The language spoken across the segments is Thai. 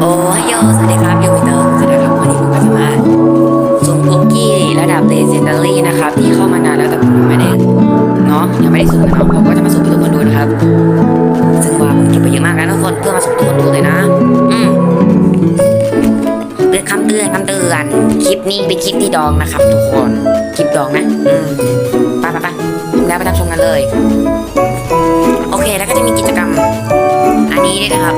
โอ้ยโยสวัสดีครับยูมิเตอร์สวัสดีครับวันนี้ผมก็จะมาสุ่มคุกกี้ระดับ Legendary นะครับ ที่เข้ามานานแล้วแต่ผมยังไม่ได้เนาะยังไม่ได้สุ่มนะเนาะผมก็จะมาสุ่มให้ทุกคนดูนะครับ ซึ่งว่าผมเก็บไปเยอะมากนะทุกคนเพื่อมาสุ่มให้ทุกคนดูเลยนะอืมเตือนคำเตือนคำเตือนคลิปนี้เป็นคลิปที่ดองนะครับ ทุกคนคลิปดองนะอืมไปไปไปแล้วไปรับชมกันเลย โอเคแล้วก็จะมีกิจกรรม อันนี้ด้วยนะครับ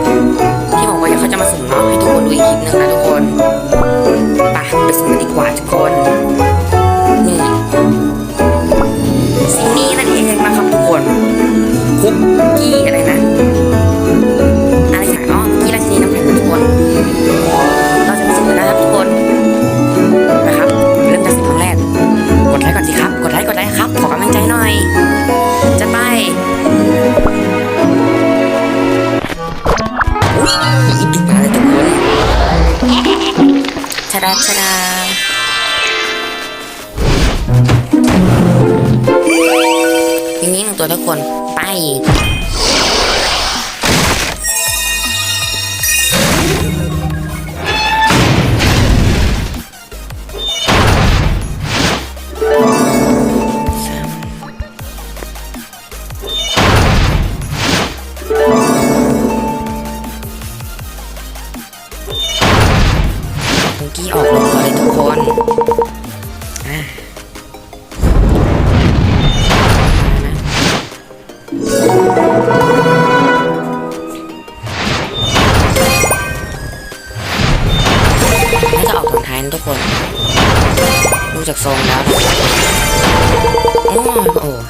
ไ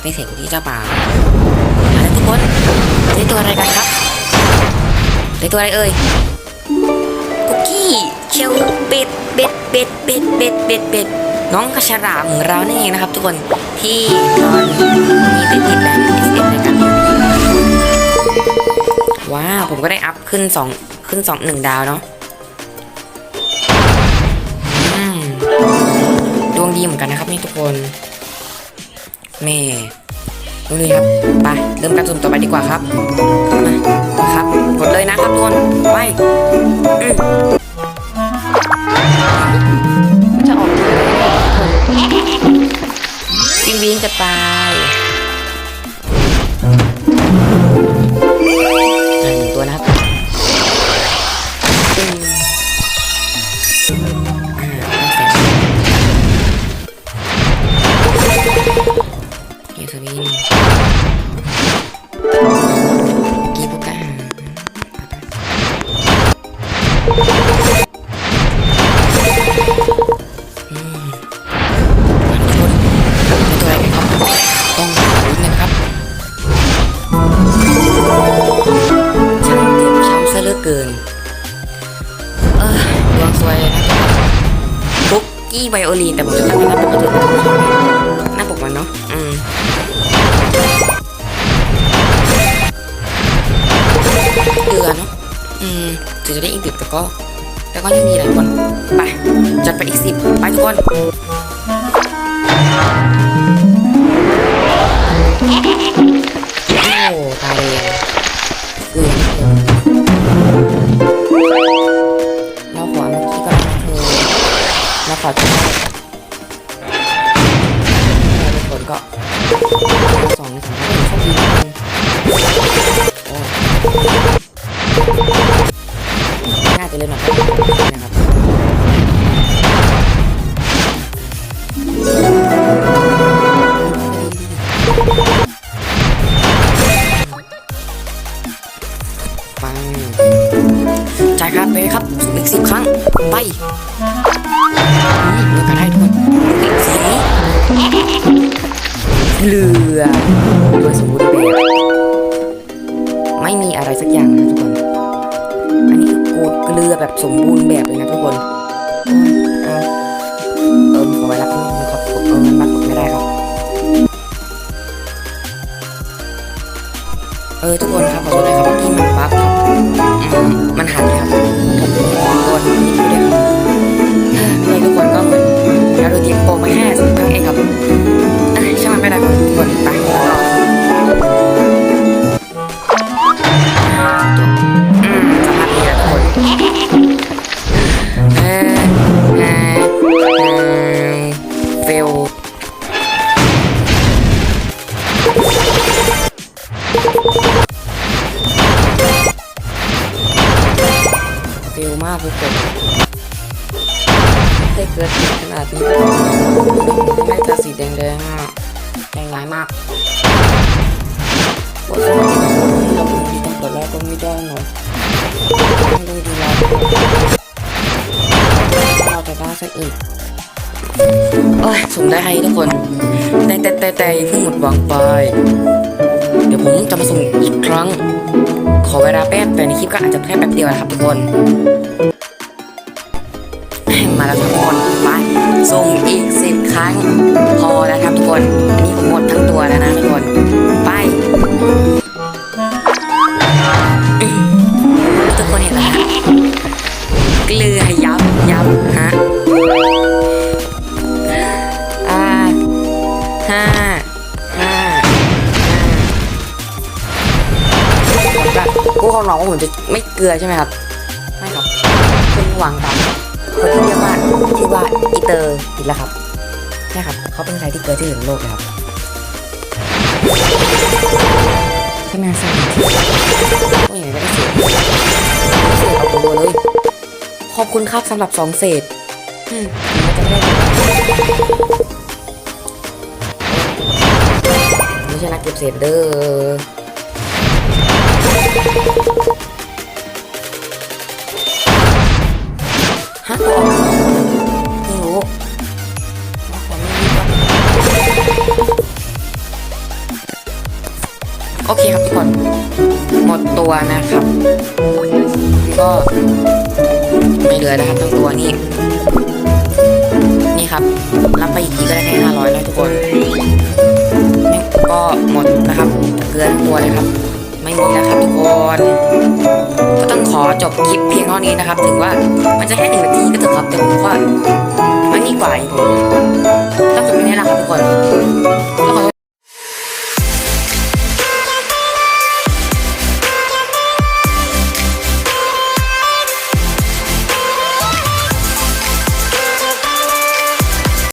โอ้ได้เสียงที่เจ้าป่าอะไรทุกคนได้ตัวอะไรกันครับได้ตัวอะไรเอ่ยคุกกี้เชลเป็ดเป็ดเป็ดเป็ดเป็ดเป็ดเป็ดน้องกระฉลามของเรานี่เองนะครับ ทุกคนที่นอนมีติดติดแล้วเอสเอในการว้าวผมก็ได้อัพขึ้นสองขึ้นสองหนึ่งดาวเนาะอืมดวงดีเหมือนกันนะครับนี่ทุกคน แม่ดูเลยครับ ไป เริ่มการสุ่มต่อไปดีกว่าครับมาครับ กดเลยนะครับทุกคนไปจะออกวิ่งวิ่งจะตาย กี้ไวโอลีนแต่ผมจะตั้งเป็นหน้าปกติหน้าปกมันเนาะอืมเดือเนาะอืมถึงจะได้อีกดึกแต่ก็แต่ก็ยังมีหลายคนไปจัดไปอีกสิบไปทุกคน เราขอจะได้ทุก อีกสิบครั้ง ไปอืมเลือกกันให้ทุกคนอีกสีเหลือโดยสมบูรณ์แบบไม่มีอะไรสักอย่างนะทุกคน อันนี้คือโกดเกลือแบบสมบูรณ์แบบเลยนะทุกคนโอ้ยเอาเอิมขอไว้รับนิดนึงครับเอิมมันบัตรกดไม่ได้ครับ เออทุกคนครับขอโทษด้วยครับที่มันบัฟครับอืมมัน เร็วมากทุกคนได้เกิดขนาดนี้ไม่ตาสีแดงๆอะแดงร้ายมากปวดสมองเราดูดีตั้งแต่แรกก็ไม่ได้หน่อยต้องดูดีแล้วเราจะได้สักอีกโอ้ยส่งได้ให้ทุกคน แต่แต่แต่แต่เพิ่งหมดหวังไป เดี๋ยวผมจะมาส่งอีกครั้ง ขอเวลาแป๊บแต่ในคลิปก็อาจจะแค่แป๊บเดียวนะครับทุกคนมาแล้วทุกคนไปส่งอีกสิบครั้ง พอแล้วครับทุกคน อันนี้ผมหมดทั้งตัวแล้วนะทุกคน ไป หลอกว่าผมจะไม่เกลือใช่ไหมครับไม่ครับคุณหวังกับคนที่เรียกว่าที่ว่าอีเตอร์ผิดแล้วครับใช่ครับเขาเป็นใครที่เกิดที่สุดในโลกเลยครับใช่ไหมครับโอ้ยไม่ได้เสียเสียเอาตัวเลย ขอบคุณครับสำหรับสองเศษอืมไม่ใช่นักเก็บเศษเด้อ ฮะตัวออกไม่รู้ว่าผมไม่รู้โอเคครับทุกคนหมดตัวนะครับ ก็ไม่เหลือนะครับทั้งตัวนี่นี่ครับ รับไปอีกทีก็ได้แค่ห้าร้อยนะทุกคน ไม่มีแล้วครับทุกคนก็ต้องขอจบคลิปเพียงเท่านี้นะครับ ถึงว่ามันจะแค่หนึ่งนาทีก็เถอะครับแต่ผมว่ามันนี่กว่าอีกผมต้องจบแค่นี้แหละครับ